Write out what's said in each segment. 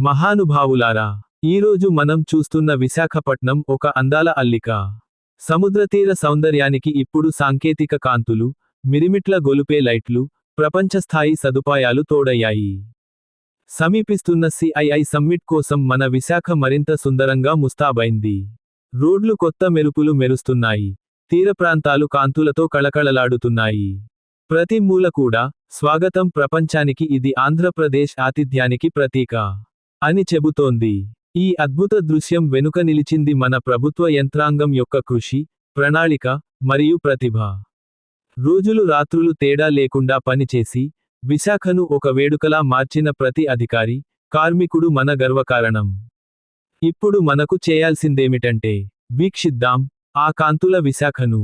మహానుభావులారా ఈరోజు మనం చూస్తున్న విశాఖపట్నం ఒక అందాల అల్లిక. సముద్రతీర సౌందర్యానికి ఇప్పుడు సాంకేతిక కాంతులు మిరిమిట్ల గొలుపే లైట్లు ప్రపంచస్థాయి సదుపాయాలు తోడయ్యాయి. సమీపిస్తున్న సిఐఐ సమ్మిట్ కోసం మన విశాఖ మరింత సుందరంగా ముస్తాబైంది. రోడ్లు కొత్త మెరుపులు మెరుస్తున్నాయి. తీర ప్రాంతాలు కాంతులతో కళకళలాడుతున్నాయి. ప్రతి మూల కూడా స్వాగతం ప్రపంచానికి ఇది ఆంధ్రప్రదేశ్ ఆతిథ్యానికి ప్రతీక. అని చెబుతోంది. ఈ అద్భుత దృశ్యం వెనుక నిలిచింది మన ప్రభుత్వ యంత్రాంగం యొక్క కృషి ప్రణాళిక మరియు ప్రతిభ. రోజులు రాత్రులు తేడా లేకుండా పనిచేసి విశాఖను ఒక వేడుకలా మార్చిన ప్రతి అధికారి కార్మికుడు మన గర్వకారణం. ఇప్పుడు మనకు చేయాల్సిందేమిటంటే వీక్షిద్దాం ఆ కాంతుల విశాఖను.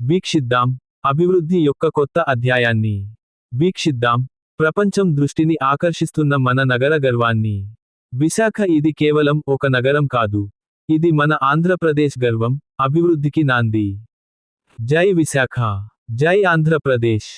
వీక్షిద్దాం అభివృద్ధి యొక్క కొత్త అధ్యాయాన్ని. వీక్షిద్దాం ప్రపంచం దృష్టిని ఆకర్షిస్తున్న మన నగర గర్వాన్ని. విశాఖ ఇది కేవలం ఒక నగరం కాదు. ఇది మన ఆంధ్రప్రదేశ్ గర్వం అభివృద్ధికి నాంది. జై విశాఖ. జై ఆంధ్రప్రదేశ్.